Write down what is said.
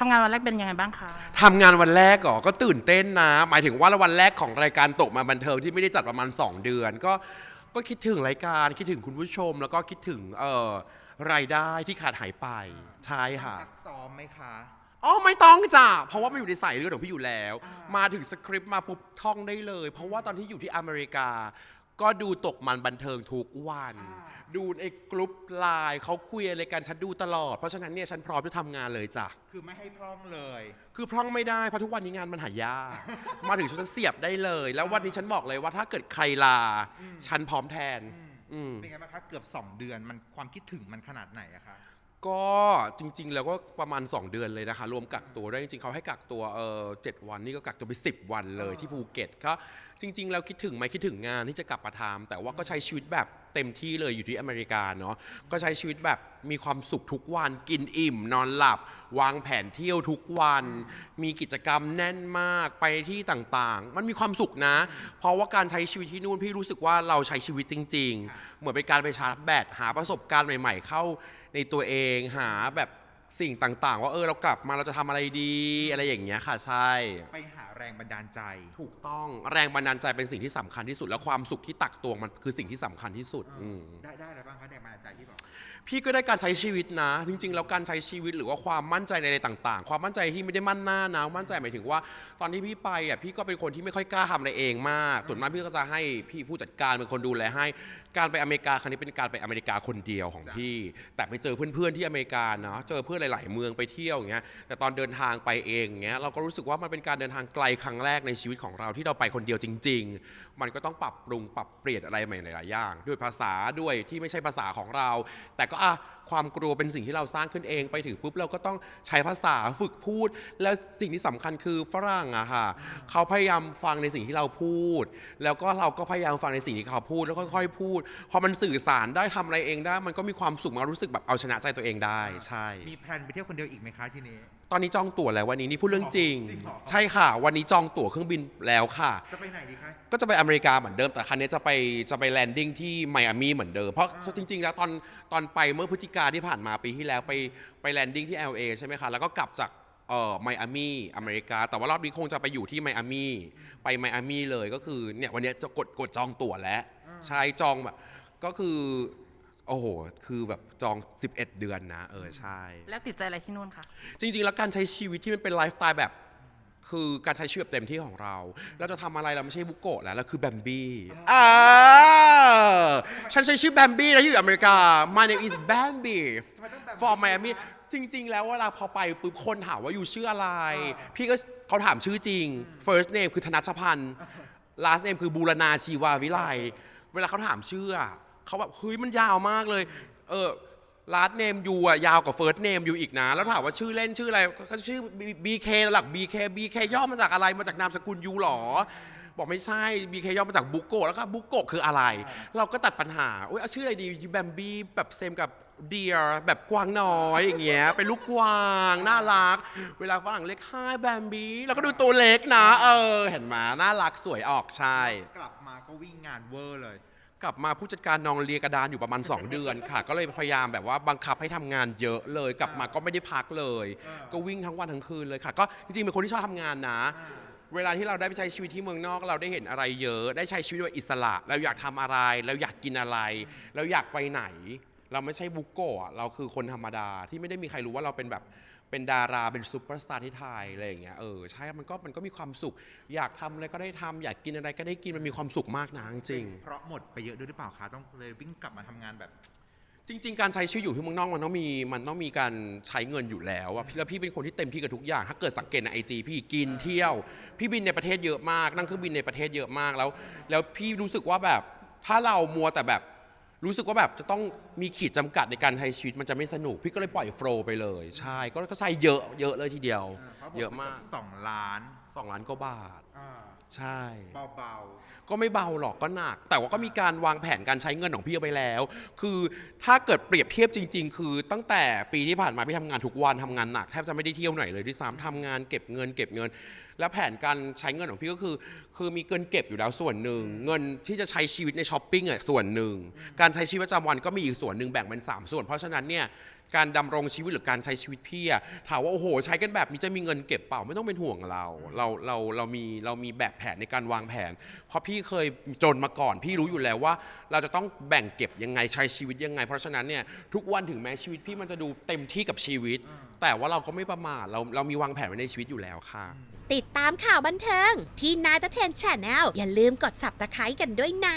ทำงานวันแรกเป็นยังไงบ้างคะ ทำงานวันแรกก่อก็ตื่นเต้นนะ หมายถึงว่าวันแรกของรายการตกมาบันเทิงที่ไม่ได้จัดประมาณ 2 เดือน ก็ก็คิดถึงรายการคิดถึงคุณผู้ชม แล้วก็คิดถึงเอ่อรายได้ที่ขาดหายไปใช่ค่ะ ซักซ้อมไหมคะ อ๋อไม่ต้องจ้ะเพราะว่ามันอยู่ในสายเลือดของพี่อยู่แล้ว มาถึงสคริปต์มาปุ๊บท่องได้เลย เพราะว่าตอนที่อยู่ที่อเมริกา ก็ดูตกมันบันเทิงทุกวัน ดูในกลุ่มไลน์เขาคุยอะไรกันฉันดูตลอด เพราะฉะนั้นเนี่ยฉันพร้อมจะทำงานเลยจ้ะ คือไม่ให้พร่องเลย คือพร่องไม่ได้เพราะทุกวันนี้งานมันหายาก มาถึงฉันเสียบได้เลย แล้ววันนี้ฉันบอกเลยว่าถ้าเกิดใครลา ฉันพร้อมแทน อืม เป็นไงบ้างคะเกือบ 2 เดือนมันความคิดถึงมันขนาดไหนอะคะ ก็จริงๆ แล้วก็ประมาณ 2 เดือนเลยนะคะ รวมกักตัวด้วยจริงๆเขาให้กักตัวเออเจ็ดวันนี่ก็กักตัวไป 10 วันเลยที่ภูเก็ตก็จริง ๆ แล้วคิดถึงไหมคิดถึงงานที่จะกลับมาทำแต่ว่าก็ใช้ชีวิตแบบเต็มที่เลยอยู่ที่อเมริกาเนาะก็ใช้ชีวิตแบบมีความสุขทุกวันกินอิ่ม นอนหลับ วางแผนเที่ยวทุกวัน มีกิจกรรมแน่นมากไปที่ต่างๆ มันมีความสุขนะ เพราะว่าการใช้ชีวิตที่นู่นพี่รู้สึกว่าเราใช้ชีวิตจริง ๆ เหมือนเป็นการไปชาร์จแบตหาประสบการณ์ใหม่ ๆ เข้าในตัวเองหาแบบ สิ่งต่างๆ ว่าเออเรากลับมาเราจะทำอะไรดี อะไรอย่างเงี้ยค่ะใช่ ไปหาแรงบันดาลใจ ถูกต้องแรงบันดาลใจเป็นสิ่งที่สำคัญที่สุด และความสุขที่ตักตวงมันคือสิ่งที่สำคัญที่สุดอืมได้ได้อะไรบ้างคะแรงบันดาลใจที่บอกพี่ก็ได้การใช้ชีวิตนะ จริง ๆ แล้วการใช้ชีวิตหรือว่าความมั่นใจในอะไรต่างๆ ความมั่นใจที่ไม่ได้มั่นหน้านะมั่นใจหมายถึงว่า ตอนที่พี่ไปอะพี่ก็เป็นคนที่ไม่ค่อยกล้าทำอะไรเองมากส่วนมากพี่ก็จะให้พี่ผู้จัดการเป็นคนดูแลให้ การไปอเมริกาครั้งนี้เป็นการไปอเมริกาคนเดียวของพี่ แต่ไปเจอเพื่อนๆที่อเมริกาเนาะเจอเพื่อนหลาย ๆ เมืองไปเที่ยวอย่างเงี้ยแต่ตอนเดินทางไปเองอย่างเงี้ยเราก็รู้สึกว่ามันเป็นการเดินทางไกลครั้งแรกในชีวิตของเราที่เราไปคนเดียวจริง ๆ มันก็ต้องปรับปรุงปรับเปลี่ยนอะไรใหม่หลายๆอย่าง ด้วยภาษาด้วยที่ไม่ใช่ภาษาของเรา แต่ก็อะความกลัวเป็นสิ่งที่เราสร้างขึ้นเองไปถึงปุ๊บเราก็ต้องใช้ภาษาฝึกพูด แล้วสิ่งที่สำคัญคือฝรั่งอะค่ะเขาพยายามฟังในสิ่งที่เราพูด แล้วก็เราก็พยายามฟังในสิ่งที่เขาพูดแล้วค่อยๆพูดพอมันสื่อสารได้ทำอะไรเองได้ มันก็มีความสุขมารู้สึกแบบเอาชนะใจตัวเองได้ใช่มีแพลนไปเที่ยวคนเดียวอีกไหมคะทีนี้ ตอนนี้จองตั๋วแล้ววันนี้นี่พูดเรื่องจริง จริงเหรอ ใช่ค่ะ วันนี้จองตั๋วเครื่องบินแล้วค่ะ จะไปไหนดีคะ ก็จะไปอเมริกาเหมือนเดิมแต่ครั้งนี้จะไปจะไปแลนดิ้งที่ไมอามีเหมือนเดิม เพราะอ่าจริง ๆ แล้วตอนตอนไปเมื่อพฤศจิกาที่ผ่านมาปีที่แล้วไปไปแลนดิ้งที่ LA ใช่ไหมคะ แล้วก็กลับจากเอ่อไมอามีอเมริกา แต่ว่ารอบนี้คงจะไปอยู่ที่ไมอามีไปไมอามีเลยก็คือเนี่ยวันนี้จะกดกดจองตั๋วแล้วใช่จองแบบก็คือ โอ้โห คือแบบจอง 11 เดือนนะ เออ ใช่ แล้วติดใจอะไรที่นู่นคะ จริง ๆ แล้วการใช้ชีวิตที่มันเป็นไลฟ์สไตล์แบบ คือการใช้ชีวิตแบบเต็มที่ของเรา เราจะทำอะไรเราไม่ใช่บุโกะแล้วเราคือแบมบี้อ่าฉันใช้ชื่อแบมบี้แล้วอยู่อเมริกา My name is Bambi ทำไมต้อง Bambi for Miami อะจริง ๆ แล้วเวลาพอไปปุ๊บคนถามว่าอยู่ชื่ออะไร พี่ก็เขาถามชื่อจริง first name คือธนัชพันธ์ last name คือบูรณาชีวาวิไล เวลาเขาถามชื่ออะ เขาแบบเฮ้ยมันยาวมากเลย เออ last name ยูอะยาวกว่า first name อยู่อีกนะ แล้วถามว่าชื่อเล่นชื่ออะไรก็ชื่อ BK หลัก BK BK ย่อมาจากอะไรมาจากนามสกุลยูหรอ บอกไม่ใช่ BK ย่อมาจากบุโกะแล้วก็บุโกะคืออะไร เราก็ตัดปัญหาอุ้ยเอาชื่ออะไรดีแบมบี้แบบเซมกับเดียแบบกวางน้อยอย่างเงี้ยเป็นลูกกวางน่ารัก เวลาฝรั่งเรียก hi แบมบี้เราก็ดูตัวเล็กนะ เออ เห็นไหมน่ารักสวยออกใช่ กลับมาก็วิ่งงานเวอร์เลย กลับมาผู้จัดการนองเลียกระดานอยู่ประมาณ 2 เดือนค่ะ ก็เลยพยายามแบบว่าบังคับให้ทำงานเยอะเลย กลับมาก็ไม่ได้พักเลยอ่าก็วิ่งทั้งวันทั้งคืนเลยค่ะ ก็จริงๆเป็นคนที่ชอบทำงานนะ เวลาที่เราได้ไปใช้ชีวิตที่เมืองนอกเราได้เห็นอะไรเยอะ ได้ใช้ชีวิตแบบอิสระ เราอยากทำอะไร เราอยากกินอะไร เราอยากไปไหน เราไม่ใช่บุกโกะอะเราคือคนธรรมดาที่ไม่ได้มีใครรู้ว่าเราเป็นแบบ เป็นดาราเป็นซูเปอร์สตาร์ที่ไทยอะไรอย่างเงี้ยเออใช่มันก็มันก็มีความสุข อยากทำอะไรก็ได้ทำอยากกินอะไรก็ได้กินมันมีความสุขมากนะจริงๆเพราะหมดไปเยอะด้วยหรือเปล่าคะต้องเลยวิ่งกลับมาทำงานแบบ จริง ๆ การใช้ชีวิตอยู่ที่เมืองนอกมันต้องมีมันต้องมีการใช้เงินอยู่แล้วอะพี่แล้วพี่เป็นคนที่เต็มที่กับทุกอย่าง ถ้าเกิดสังเกตในไอจีพี่กินเที่ยว พี่บินในประเทศเยอะมากนั่งเครื่องบินในประเทศเยอะมากแล้ว แล้วพี่รู้สึกว่าแบบถ้าเรามัวแต่แบบ รู้สึกว่าแบบจะต้องมีขีดจำกัดในการใช้ชีวิตมันจะไม่สนุก พี่ก็เลยปล่อยโฟลว์ไปเลย ใช่ก็ก็ใช้เยอะเยอะเลยทีเดียว เยอะมากสองล้านสองล้านกว่าบาท อ่าใช่ เบาก็ไม่เบาหรอกก็หนัก แต่ว่าก็มีการวางแผนการใช้เงินของพี่เอาไปแล้ว คือถ้าเกิดเปรียบเทียบจริง ๆ คือตั้งแต่ปีที่ผ่านมาพี่ทำงานทุกวันทำงานหนักแทบจะไม่ได้เที่ยวไหนเลยด้วยซ้ำทำงานเก็บเงินเก็บเงิน แล้วแผนการใช้เงินของพี่ก็คือ คือมีเงินเก็บอยู่แล้วส่วนหนึ่ง เงินที่จะใช้ชีวิตในช้อปปิ้งอะส่วนหนึ่ง การใช้ชีวิตประจำวันก็มีอีกส่วนหนึ่งแบ่งเป็นสามส่วน เพราะฉะนั้นเนี่ย การดำรงชีวิตหรือการใช้ชีวิตพี่อะถามว่าโอ้โห ใช้กันแบบนี้จะมีเงินเก็บเปล่าไม่ต้องเป็นห่วงเรา เราเราเรามีเรามีแบบแผนในการวางแผน เพราะพี่เคยจนมาก่อน พี่รู้อยู่แล้วว่า เราจะต้องแบ่งเก็บยังไงใช้ชีวิตยังไง เพราะฉะนั้นเนี่ยทุกวันถึงแม้ชีวิตพี่มันจะดูเต็มที่กับชีวิต แต่ว่าเราก็ไม่ประมาทเราเรามีวางแผนไว้ในชีวิตอยู่แล้วค่ะ ติดตามข่าวบันเทิง พี่นายตะเทนแชนแนลอย่าลืมกด subscribe กันด้วยนะ